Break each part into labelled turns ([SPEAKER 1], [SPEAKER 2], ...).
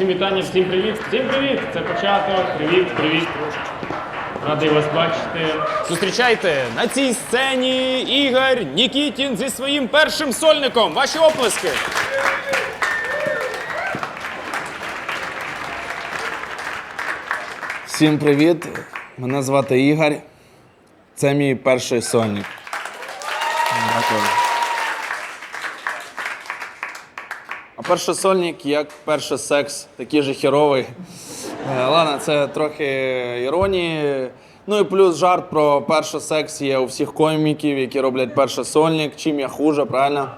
[SPEAKER 1] всім вітання, всім привіт. Всім привіт! Це початок. Привіт, привіт. Радий вас бачити.
[SPEAKER 2] Зустрічайте на цій сцені Ігор Нікітін зі своїм першим сольником. Ваші оплески.
[SPEAKER 3] Всім привіт! Мене звати Ігор. Це мій перший сольник. Дякую. А перший сольник, як перший секс, такий же херовий. Е, Ладно, це трохи іронії. Ну і плюс жарт про перший секс є у всіх коміків, які роблять перший сольник. Чим я хуже, правильно?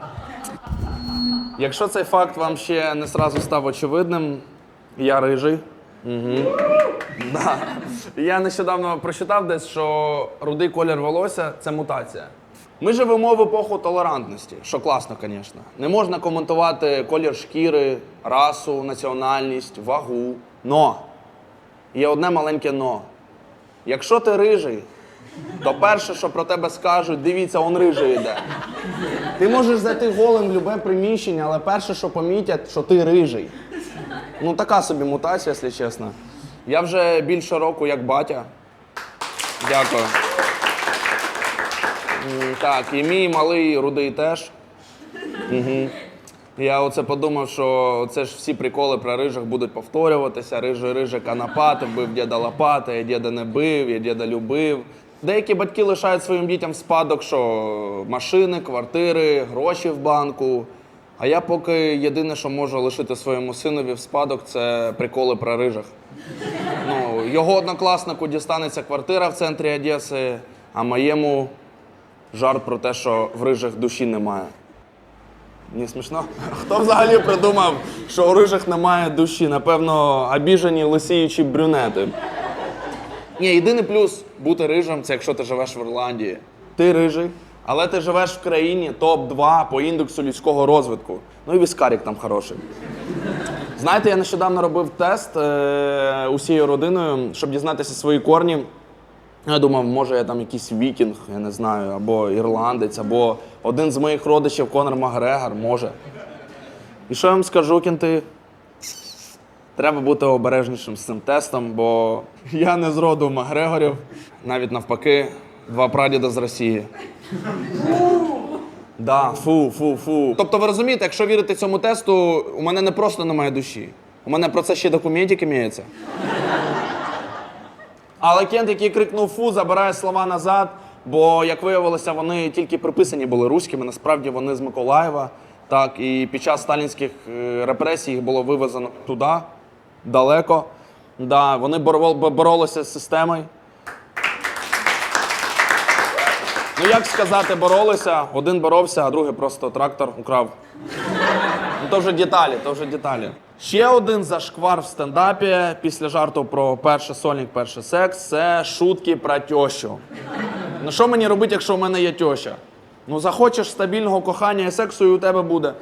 [SPEAKER 3] Якщо цей факт вам ще не сразу став очевидним, я рижий. Да. Я нещодавно прочитав десь, що рудий колір волосся це мутація. Ми живемо в епоху толерантності, що класно, звісно. Не можна коментувати колір шкіри, расу, національність, вагу. Но є одне маленьке но. Якщо ти рижий, то перше, що про тебе скажуть, дивіться, он рижий йде. Ти можеш зайти голим в любе приміщення, але перше, що помітять, що ти рижий. Ну, така собі мутація, якщо чесно. Я вже більше року як батя. Дякую. Так, і мій малий рудий теж. Угу. Я оце подумав, що це ж всі приколи про рижих будуть повторюватися. Рижий рижик Анапати вбив діда Лопати, я діда не бив, я діда любив. Деякі батьки лишають своїм дітям спадок, що машини, квартири, гроші в банку. А я поки єдине, що можу лишити своєму синові в спадок, це приколи про рижих. Ну, його однокласнику дістанеться квартира в центрі Одеси, а моєму жарт про те, що в рижих душі немає. Не смішно? Хто взагалі придумав, що у рижих немає душі? Напевно, обіжені лисіючі брюнети. Ні, єдиний плюс бути рижем це якщо ти живеш в Ірландії. Ти рижий, але ти живеш в країні топ-2 по індексу людського розвитку. Ну і віскарік там хороший. Знаєте, я нещодавно робив тест е, усією родиною, щоб дізнатися свої корні. Я думав, може я там якийсь вікінг, я не знаю, або ірландець, або один з моїх родичів Конор Макгрегор, може. І що я вам скажу, кінти? Треба бути обережнішим з цим тестом, бо я не з роду Макгрегорів, навіть навпаки, два прадіда з Росії. Да, фу, фу, фу. Тобто ви розумієте, якщо вірити цьому тесту, у мене не просто немає душі. У мене про це ще документик імеється. Але Кент, який крикнув фу, забирає слова назад, бо, як виявилося, вони тільки приписані були руськими, насправді вони з Миколаєва. Так, і під час сталінських е, репресій їх було вивезено туди, далеко. Да, вони боролися з системою. Ну, як сказати, боролися, один боровся, а другий просто трактор украв. То вже деталі, то вже деталі. Ще один зашквар в стендапі після жарту про перший сольник, перший секс це шутки про тещу. Ну що мені робити, якщо в мене є теща? Ну, захочеш стабільного кохання і сексу, і у тебе буде.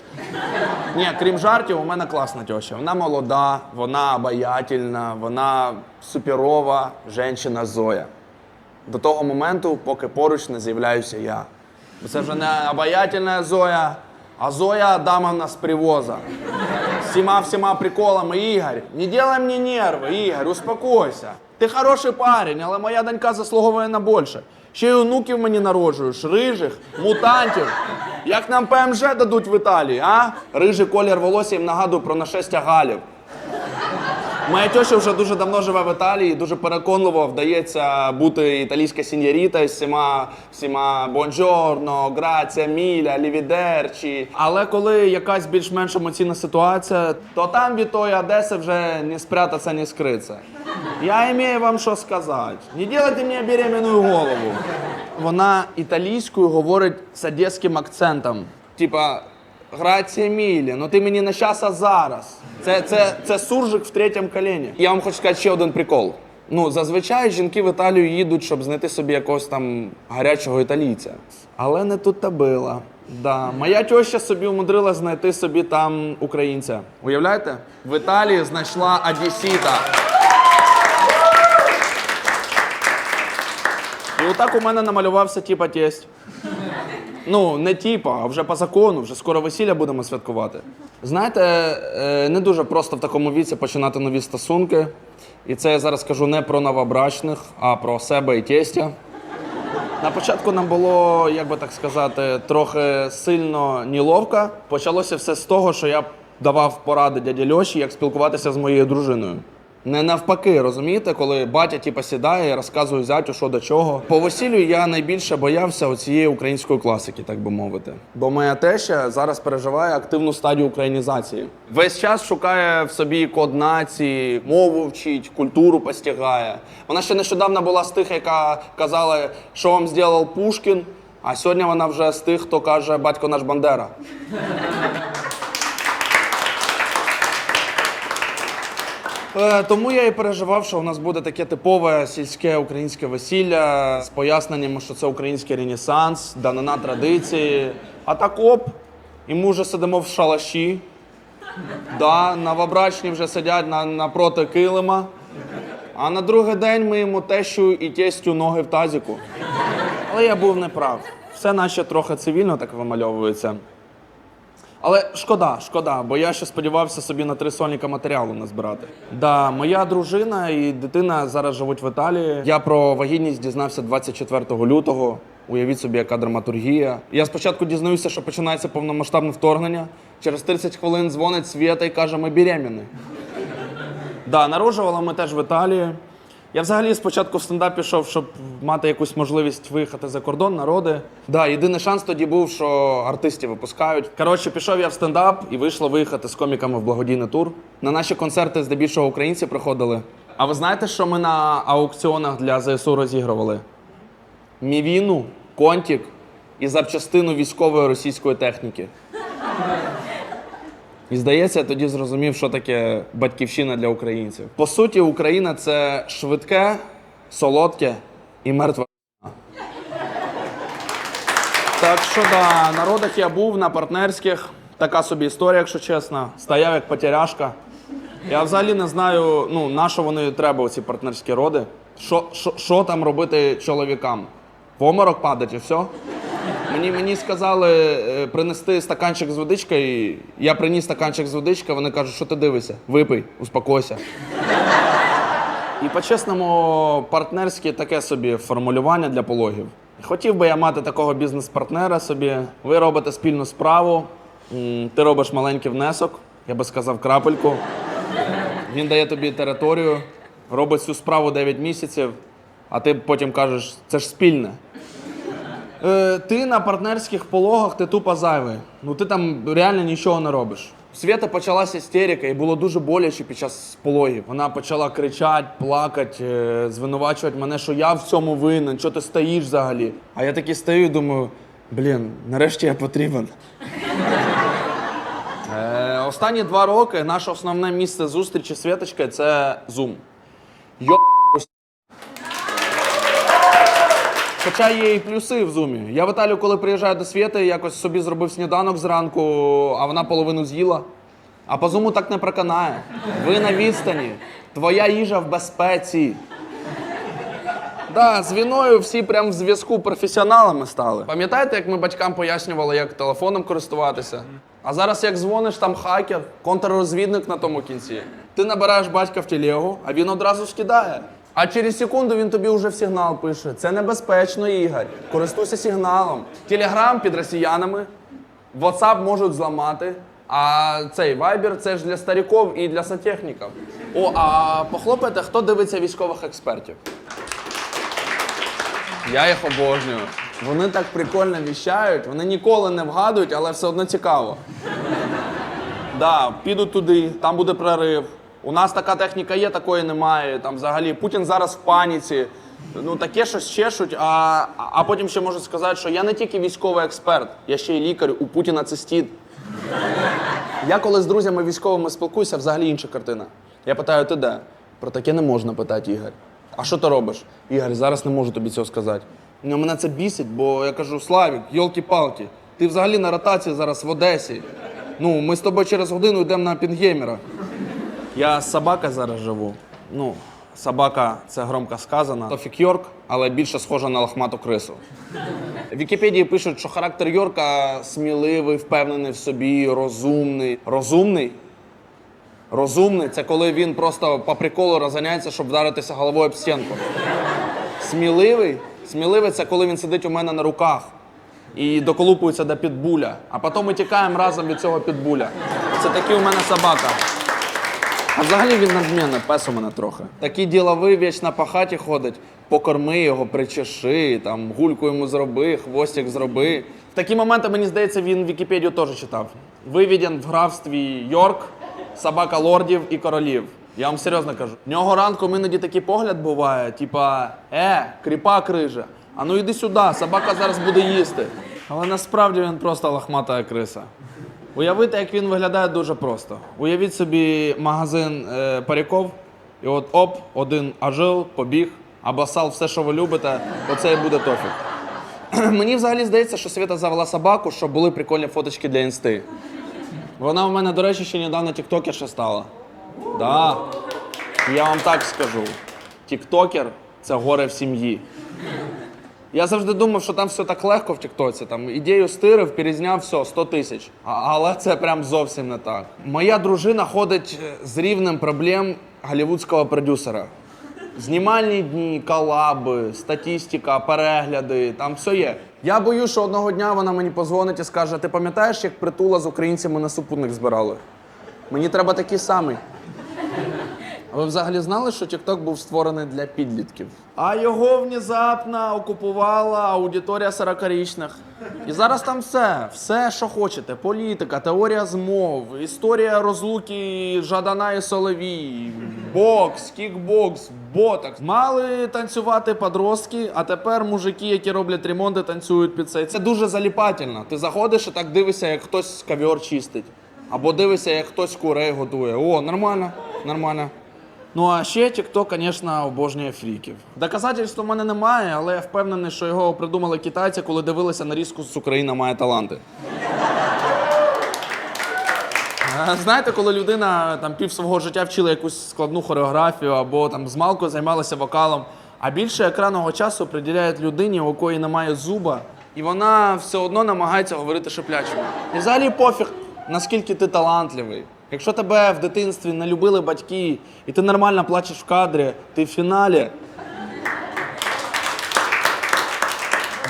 [SPEAKER 3] Ні, крім жартів, у мене класна теща. Вона молода, вона обаятельна, вона суперова жінка Зоя. До того моменту, поки поруч не з'являюся я. Це вже не обаятельна Зоя, а Зоя Адамовна с привоза. Всіма приколами, Ігор, не делай мені нерви, Ігор, успокойся. Ти хороший парень, але моя донька заслуговує на більше. Ще й онуків мені народжуєш, рижих, мутантів. Як нам ПМЖ дадуть в Італії, а? Рижий колір волосся їм нагадує про нашестя галів. Моя теща вже дуже давно живе в Італії, дуже переконливо вдається бути італійська сіньоріта з всіма, всіма бонджорно, грація, міля, лівідерчі. Але коли якась більш-менш емоційна ситуація, то там від тої Одеси вже не спрятатися, не скритися. Я маю вам що сказати. Не делайте мені беременну голову. Вона італійською говорить з одеським акцентом. Типа, Грація Мілі, ну ти мені на час, а зараз. Це, це, це суржик в третьому коліні. Я вам хочу сказати ще один прикол. Ну, зазвичай жінки в Італію їдуть, щоб знайти собі якогось там гарячого італійця. Але не тут та била. Да. Моя теща собі умудрила знайти собі там українця. Уявляєте? В Італії знайшла Одесіта. І отак у мене намалювався типа тесть. Ну, не типа, а вже по закону, вже скоро весілля будемо святкувати. Знаєте, е, не дуже просто в такому віці починати нові стосунки. І це я зараз кажу не про новобрачних, а про себе і тестя. На початку нам було, як би так сказати, трохи сильно неловко. Почалося все з того, що я давав поради дяді Льоші, як спілкуватися з моєю дружиною. Не навпаки, розумієте, коли батя типу, сідає і розказує зятю, що до чого. По весіллю я найбільше боявся оцієї української класики, так би мовити. Бо моя теща зараз переживає активну стадію українізації. Весь час шукає в собі код нації, мову вчить, культуру постигає. Вона ще нещодавно була з тих, яка казала, що вам зробив Пушкін. А сьогодні вона вже з тих, хто каже батько наш Бандера. Е, Тому я і переживав, що у нас буде таке типове сільське українське весілля з поясненням, що це український ренесанс, данина традиції. А так оп, і ми вже сидимо в шалаші. Да, новобрачні вже сидять на, напроти килима. А на другий день ми йому тещу і тестю ноги в тазіку. Але я був неправ. Все наче трохи цивільно так вимальовується. Але шкода, шкода, бо я ще сподівався собі на три сольника матеріалу назбирати. Да, моя дружина і дитина зараз живуть в Італії. Я про вагітність дізнався 24 лютого. Уявіть собі, яка драматургія. Я спочатку дізнаюся, що починається повномасштабне вторгнення. Через 30 хвилин дзвонить Свєта і каже, ми беременні. Да, народжувала ми теж в Італії. Я взагалі спочатку в стендап пішов, щоб мати якусь можливість виїхати за кордон, народи. Да, єдиний шанс тоді був, що артистів випускають. Коротше, пішов я в стендап і вийшло виїхати з коміками в благодійний тур. На наші концерти здебільшого українці приходили. А ви знаєте, що ми на аукціонах для ЗСУ розігрували? Мівіну, контік і запчастину військової російської техніки. І здається, я тоді зрозумів, що таке батьківщина для українців. По суті, Україна це швидке, солодке і мертве. Так що да, на родах я був на партнерських. Така собі історія, якщо чесно. Стояв як потеряшка. Я взагалі не знаю, ну, на що вони треба, ці партнерські роди. Що, що, що там робити чоловікам? В оморок падати і все? Мені, мені сказали е, принести стаканчик з водичкою. Я приніс стаканчик з водичкою, вони кажуть, що ти дивишся? Випий, успокойся. І по-чесному, партнерське таке собі формулювання для пологів. Хотів би я мати такого бізнес-партнера собі. Ви робите спільну справу, ти робиш маленький внесок, я би сказав, крапельку. Він дає тобі територію, робить цю справу 9 місяців, а ти потім кажеш, це ж спільне. Е, ти на партнерських пологах ти тупо зайвий. Ну ти там реально нічого не робиш. У Свята почалася істерика, і було дуже боляче під час пологів. Вона почала кричати, плакати, е, звинувачувати мене, що я в цьому винен, що ти стоїш взагалі. А я такий стою і думаю, блін, нарешті я потрібен. Е, останні два роки наше основне місце зустрічі з Святочкою це Zoom. Йо Хоча є і плюси в зумі. Я в Італію, коли приїжджаю до Свєти, якось собі зробив сніданок зранку, а вона половину з'їла. А по зуму так не проканає. Ви на відстані. Твоя їжа в безпеці. Да, з війною всі прям в зв'язку професіоналами стали. Пам'ятаєте, як ми батькам пояснювали, як телефоном користуватися? А зараз як дзвониш, там хакер, контррозвідник на тому кінці. Ти набираєш батька в телегу, а він одразу скидає. А через секунду він тобі вже в сигнал пише. Це небезпечно, Ігор. Користуйся сигналом. Телеграм під росіянами, WhatsApp можуть зламати. А цей Viber це ж для стариків і для сантехніків. О, а похлопайте, хто дивиться військових експертів? Я їх обожнюю. Вони так прикольно віщають, вони ніколи не вгадують, але все одно цікаво. Да, підуть туди, там буде прорив. У нас така техніка є, такої немає. Там взагалі Путін зараз в паніці. Ну таке щось чешуть, а, а потім ще можуть сказати, що я не тільки військовий експерт, я ще й лікар, у Путіна цистіт. Я коли з друзями військовими спілкуюся, взагалі інша картина. Я питаю, ти де? Про таке не можна питати, Ігор. А що ти робиш? Ігор, зараз не можу тобі цього сказати. Ну, мене це бісить, бо я кажу, Славік, йолки-палки, ти взагалі на ротації зараз в Одесі. Ну, ми з тобою через годину йдемо на Пінгеймера. Я з собакою зараз живу. Ну, собака це громко сказано. Тофік Йорк, але більше схожа на лохмату крису. В Вікіпедії пишуть, що характер Йорка сміливий, впевнений в собі, розумний. Розумний? Розумний це коли він просто по приколу розганяється, щоб вдаритися головою об стінку. Сміливий? Сміливий це коли він сидить у мене на руках і доколупується до підбуля, а потім ми тікаємо разом від цього підбуля. Це такий у мене собака. А взагалі він надмінний, пес у мене трохи. Такий діловий вічно по хаті ходить, покорми його, причеши, там, гульку йому зроби, хвостик зроби. В такі моменти, мені здається, він Вікіпедію теж читав. Виведен в графстві Йорк, собака лордів і королів. Я вам серйозно кажу. В нього ранком іноді такий погляд буває, типа, е, кріпа крижа. А ну йди сюди, собака зараз буде їсти. Але насправді він просто лохмата криса. Уявити, як він виглядає дуже просто. Уявіть собі магазин е, паріков, і от оп, один ажил, побіг, абасал, все, що ви любите, оце і буде тофік. Мені взагалі здається, що Свята завела собаку, щоб були прикольні фоточки для інсти. Вона в мене, до речі, ще недавно тіктокерша стала. Да. Я вам так скажу: тіктокер це горе в сім'ї. Я завжди думав, що там все так легко в Тіктоці. Там ідею стирив, перезняв, все, 100 тисяч. Але це прям зовсім не так. Моя дружина ходить е, з рівнем проблем голівудського продюсера. Знімальні дні, колаби, статистика, перегляди, там все є. Я боюсь, що одного дня вона мені позвонить і скаже: ти пам'ятаєш, як притула з українцями на супутник збирали? Мені треба такий самий. А ви взагалі знали, що TikTok був створений для підлітків? А його внезапно окупувала аудиторія 40-річних. І зараз там все, все, що хочете: політика, теорія змов, історія розлуки Жадана і Соловій, бокс, кікбокс, ботокс. Мали танцювати подростки, а тепер мужики, які роблять ремонти, танцюють під це. Це дуже заліпательно. Ти заходиш і так дивишся, як хтось ковер чистить. Або дивишся, як хтось курей готує. О, нормально, нормально. Ну а ще TikTok, звісно, обожнює фріків. Доказательств у мене немає, але я впевнений, що його придумали китайці, коли дивилися на різку з Україна має таланти. Знаєте, коли людина там пів свого життя вчила якусь складну хореографію або там з малкою займалася вокалом, а більше екранного часу приділяють людині, у якої немає зуба, і вона все одно намагається говорити шиплячими. І взагалі пофіг, наскільки ти талантливий. Якщо тебе в дитинстві не любили батьки, і ти нормально плачеш в кадрі, ти в фіналі.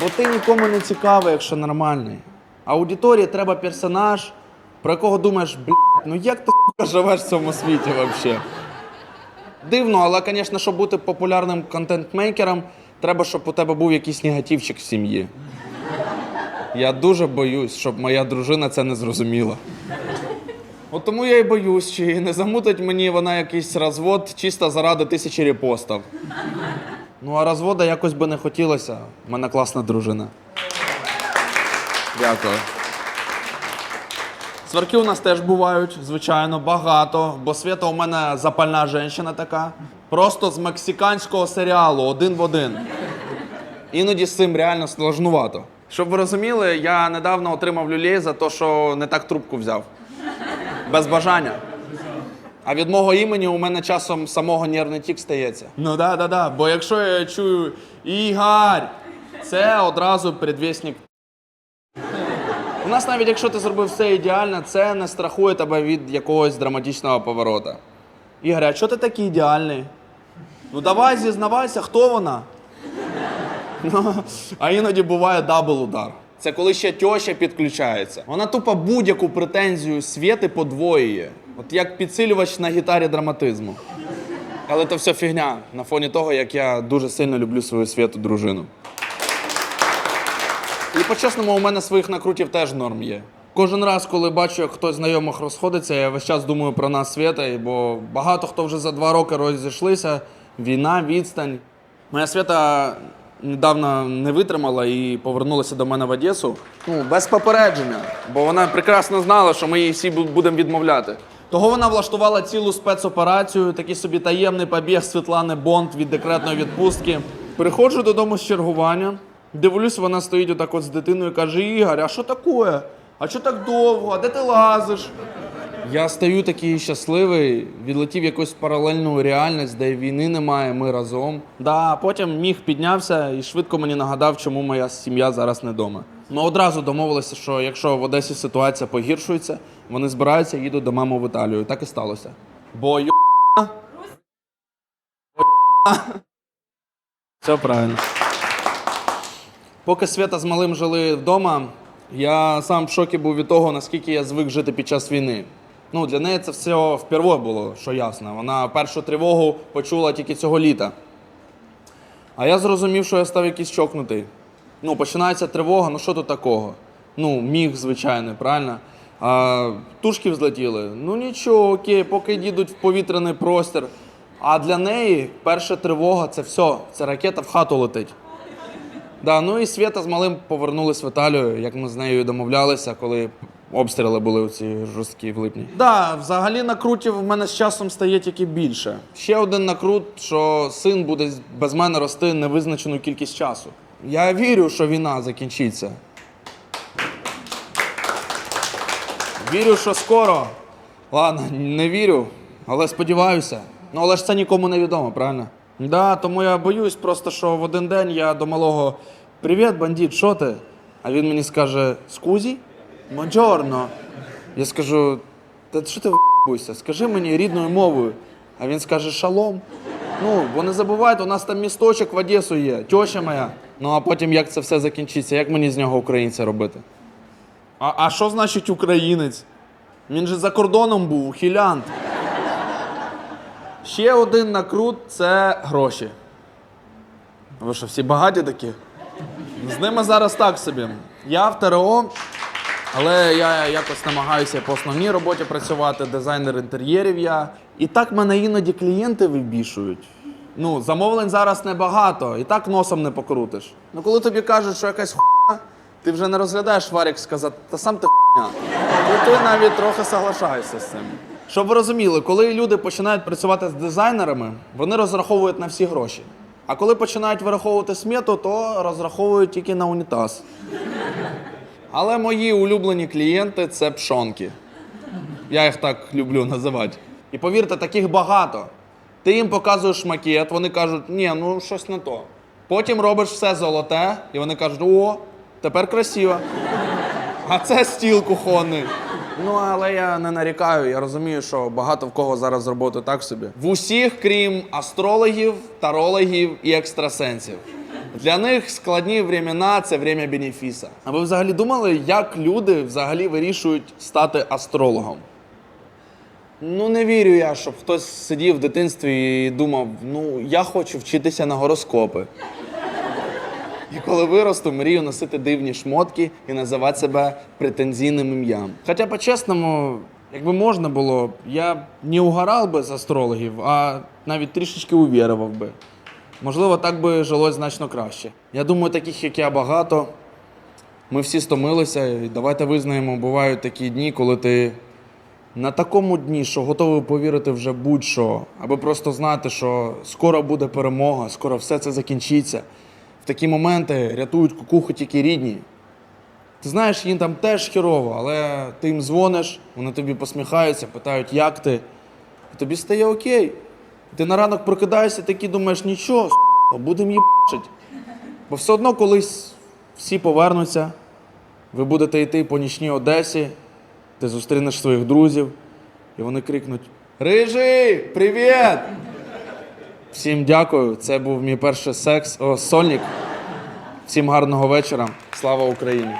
[SPEAKER 3] Бо ти нікому не цікавий, якщо нормальний. Аудиторії треба персонаж, про якого думаєш, блядь, ну як ти сука, живеш в цьому світі взагалі? Дивно, але, звісно, щоб бути популярним контент-мейкером, треба, щоб у тебе був якийсь негативчик в сім'ї. Я дуже боюсь, щоб моя дружина це не зрозуміла. От тому я і боюсь, чи не замутить мені вона якийсь розвод чисто заради тисячі репостів. Ну, а розвода якось би не хотілося. У мене класна дружина. Дякую. Сварки у нас теж бувають, звичайно, багато, бо Свята у мене запальна жінка така. Просто з мексиканського серіалу один в один. Іноді з цим реально сложнувато. Щоб ви розуміли, я недавно отримав люлей за те, що не так трубку взяв. Без бажання. А від мого імені у мене часом самого нервний тік стається. Ну да, да, да. Бо якщо я чую Ігор, це одразу предвісник. У нас навіть якщо ти зробив все ідеально, це не страхує тебе від якогось драматичного поворота. Ігор, а чого ти такий ідеальний? Ну давай зізнавайся, хто вона? Ну, а іноді буває дабл удар. Це коли ще тьоща підключається. Вона тупо будь-яку претензію світи подвоює. От як підсилювач на гітарі драматизму. Але то все фігня на фоні того, як я дуже сильно люблю свою святу дружину. І по-чесному, у мене своїх накрутів теж норм є. Кожен раз, коли бачу, як хтось знайомих розходиться, я весь час думаю про нас свята, бо багато хто вже за два роки розійшлися. Війна, відстань. Моя свята недавно не витримала і повернулася до мене в Одесу. Ну, без попередження, бо вона прекрасно знала, що ми їй всі будемо відмовляти. Того вона влаштувала цілу спецоперацію, такий собі таємний побіг Світлани Бонд від декретної відпустки. Приходжу додому з чергування, дивлюсь, вона стоїть отак от з дитиною і каже: Ігор, а що таке? А що так довго? А де ти лазиш? Я стою такий щасливий, відлетів якусь паралельну реальність, де війни немає, ми разом. Да, потім міг піднявся і швидко мені нагадав, чому моя сім'я зараз не вдома. Ми одразу домовилися, що якщо в Одесі ситуація погіршується, вони збираються і їдуть до мами в Італію. Так і сталося. Бо й... Все правильно. Поки Свята з малим жили вдома, я сам в шокі був від того, наскільки я звик жити під час війни. Ну, для неї це все впервые було, що ясно. Вона першу тривогу почула тільки цього літа. А я зрозумів, що я став якийсь чокнутий. Ну, починається тривога, ну що тут такого? Ну, міг, звичайний, правильно? А, тушки взлетіли. Ну нічого, окей, поки їдуть в повітряний простір. А для неї перша тривога це все, це ракета в хату летить. Да, ну і Свята з малим повернулись в Італію, як ми з нею домовлялися, коли обстріли були ці жорсткі в липні. Да, взагалі накрутів в мене з часом стає тільки більше. Ще один накрут, що син буде без мене рости невизначену кількість часу. Я вірю, що війна закінчиться. Вірю, що скоро. Ладно, не вірю, але сподіваюся. Ну, але ж це нікому не відомо, правильно? Да, тому я боюсь просто, що в один день я до малого Привіт, бандит, що ти? А він мені скаже: Скузі? Монджорно. Я скажу, та що ти вбуйся? Скажи мені рідною мовою. А він скаже шалом. Ну, бо не забувайте, у нас там місточок в Одесу є, тьоща моя. Ну а потім як це все закінчиться, як мені з нього українця робити? А, а що значить українець? Він же за кордоном був, ухилянт. Ще один накрут це гроші. Ви що, всі багаті такі? З ними зараз так собі. Я в ТРО, але я якось намагаюся по основній роботі працювати, дизайнер інтер'єрів я. І так мене іноді клієнти вибішують. Ну, замовлень зараз небагато, і так носом не покрутиш. Ну, коли тобі кажуть, що якась хуйня, ти вже не розглядаєш варік сказати, та сам ти хуйня. І ти навіть трохи соглашаєшся з цим. Щоб ви розуміли, коли люди починають працювати з дизайнерами, вони розраховують на всі гроші. А коли починають вираховувати смету, то розраховують тільки на унітаз. Але мої улюблені клієнти це пшонки. Я їх так люблю називати. І повірте, таких багато. Ти їм показуєш макет, вони кажуть, ні, ну щось не то. Потім робиш все золоте, і вони кажуть, о, тепер красиво. А це стіл кухонний. Ну, але я не нарікаю, я розумію, що багато в кого зараз роботи так собі. В усіх, крім астрологів, тарологів і екстрасенсів. Для них складні времена це время бенефіса. А ви взагалі думали, як люди взагалі вирішують стати астрологом? Ну, не вірю я, щоб хтось сидів в дитинстві і думав, ну, я хочу вчитися на гороскопи. І коли виросту, мрію носити дивні шмотки і називати себе претензійним ім'ям. Хоча, по-чесному, якби можна було, я б не угорав би з астрологів, а навіть трішечки увірував би. Можливо, так би жилось значно краще. Я думаю, таких, як я, багато. Ми всі стомилися, і давайте визнаємо, бувають такі дні, коли ти на такому дні, що готовий повірити вже будь-що, аби просто знати, що скоро буде перемога, скоро все це закінчиться. В такі моменти рятують кукуху тільки рідні. Ти знаєш, їм там теж хірово, але ти їм дзвониш, вони тобі посміхаються, питають, як ти. І тобі стає окей. Ти на ранок прокидаєшся, такий думаєш, нічого, будемо їбачить. Бо все одно колись всі повернуться, ви будете йти по нічній Одесі, ти зустрінеш своїх друзів, і вони крикнуть: Рижий, привіт! Всім дякую. Це був мій перший секс, о, сольник. Всім гарного вечора. Слава Україні!